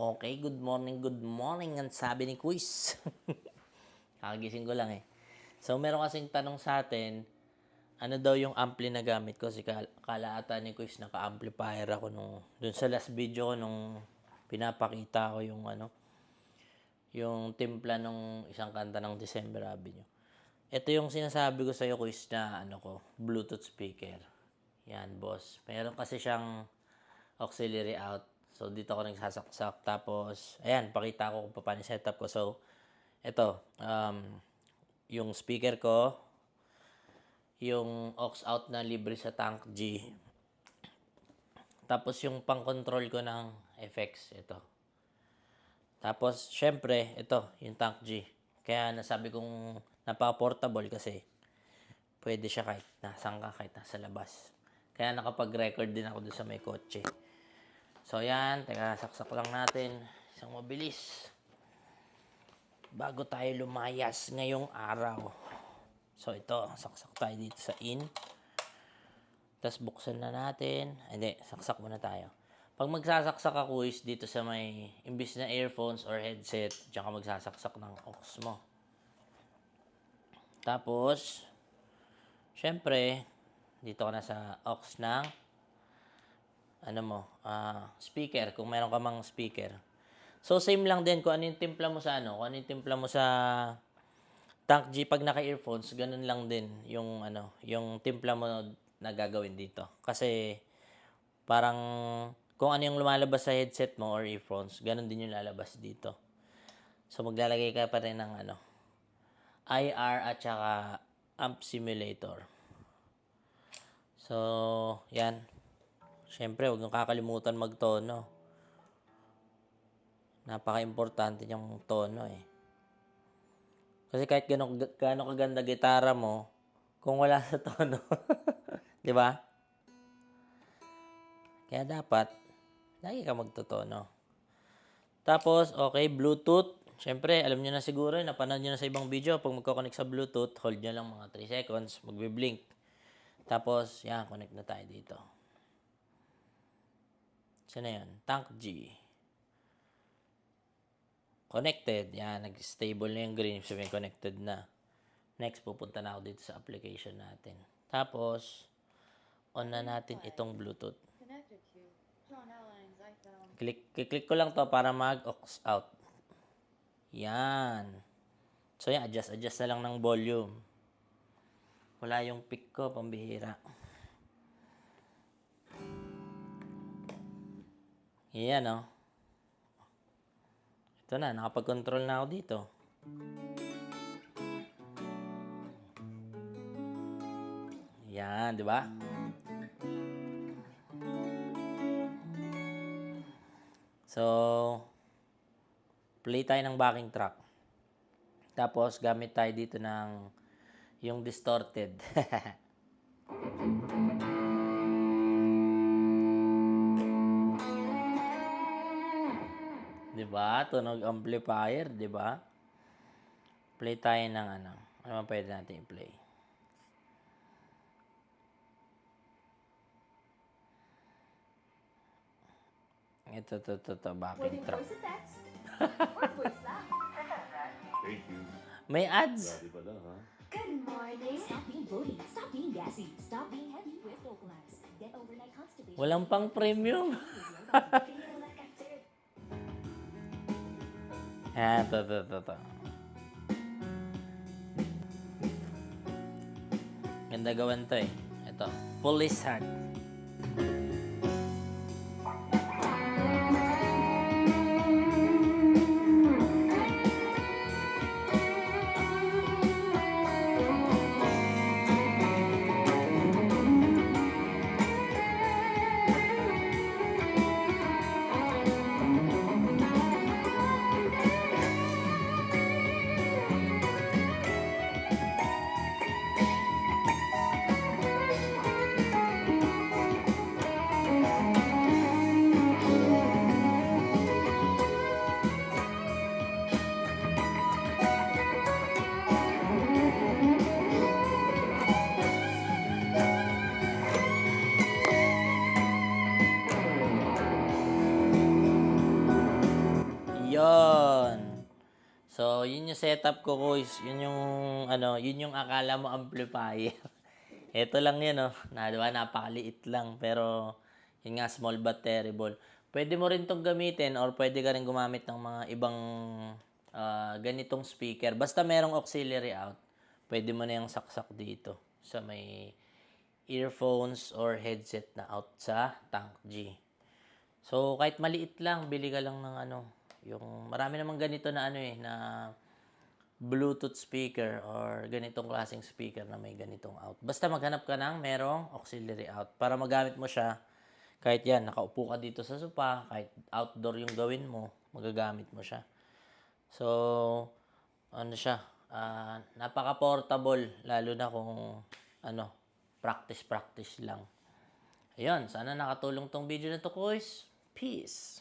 Okay, good morning, good morning. Ang sabi ni Quiz. Kakagising ko lang eh. So, meron kasing tanong sa atin, ano daw yung ampli na gamit ko? Kasi kal- kala ata ni Quiz naka-amplifier ako nung, dun sa last video ko nung pinapakita ko yung ano, yung timpla nung isang kanta ng December Avenue. Ito yung sinasabi ko sa iyo, Quiz, na ano ko, Bluetooth speaker. Yan, boss. Meron kasi siyang auxiliary out. So, dito ako nagsasaksak. Tapos, ayan, pakita ko kung paano setup ko. So, ito, um, yung speaker ko, yung aux out na libre sa Tank G. Tapos, yung pang-control ko ng FX, ito. Tapos, syempre, ito, yung Tank G. Kaya nasabi kong napaka-portable kasi pwede siya kahit nasan ka, kahit nasa labas. Kaya nakapag-record din ako doon sa may kotse. So, yan. Teka, saksak lang natin. Isang mabilis. Bago tayo lumayas ngayong araw. So, ito. Saksak tayo dito sa in. Tapos, buksan na natin. Hindi, saksak muna tayo. Pag magsasaksak ako is dito sa may, imbis na earphones or headset, diyan ka magsasaksak ng aux mo. Tapos, syempre, dito ka na sa aux ng ano mo, ah, speaker, kung meron ka mang speaker. So, same lang din kung ano yung timpla mo sa ano, kung ano yung timpla mo sa Tank G pag naka-earphones, ganun lang din yung ano, yung timpla mo na gagawin dito. Kasi parang kung ano yung lumalabas sa headset mo or earphones, ganun din yung lalabas dito. So, maglalagay ka pa rin ng ano, IR at saka amp simulator. So, yan. Siyempre, huwag niyong kakalimutan magtono. Napaka-importante yung tono eh. Kasi kahit gano'ng gaano kaganda gitara mo, kung wala sa tono, di ba? Kaya dapat, lagi ka magtotono. Tapos, okay, Bluetooth. Siyempre, alam nyo na siguro, napanood nyo na sa ibang video, pag magkoconnect sa Bluetooth, hold nyo lang mga 3 seconds, magbe-blink. Tapos, yan, connect na tayo dito. Saan na yun? Tank G. Connected. Yan, nag-stable na yung green. Sabihin, connected na. Next, pupunta na ako dito sa application natin. Tapos, on na natin itong Bluetooth. Click, click ko lang to para mag-aux out. Yan. So, yan, adjust, adjust na lang ng volume. Wala yung pick ko, pambihira. Yan, oh. Ito na, nakapag-control na ako dito. Yan, di ba? So, play tayo ng backing track. Tapos, gamit tayo dito ng yung distorted. ba? Tunog amplifier, di ba? Play tayo ng ano. Ano man pwede natin i-play? Ito, ito, ito, ito, backing track. Thank you. May ads. Grabe pala, ha? Good morning. Stop being bloated. Stop being gassy. Stop being heavy with Vocalize. Get overnight constipation. Walang pang premium. Ah, ito, ito, ito, ito. Ganda gawan to eh. Ito. Police Heart. Setup ko, guys. Yun yung, ano, yun yung akala mo amplifier. Ito lang yun, oh. Na, diba, napakaliit lang. Pero, yun nga, small but terrible. Pwede mo rin tong gamitin or pwede ka rin gumamit ng mga ibang ah, ganitong speaker. Basta merong auxiliary out, pwede mo na yung saksak dito sa may earphones or headset na out sa Tank G. So, kahit maliit lang, bili ka lang ng ano, yung marami namang ganito na ano eh, na Bluetooth speaker or ganitong klaseng speaker na may ganitong out. Basta maghanap ka ng merong auxiliary out para magamit mo siya kahit yan, nakaupo ka dito sa sopa, kahit outdoor yung gawin mo, magagamit mo siya. So, ano siya, ah, napaka-portable, lalo na kung, ano, practice-practice lang. Ayun, sana nakatulong tong video na to, guys. Peace!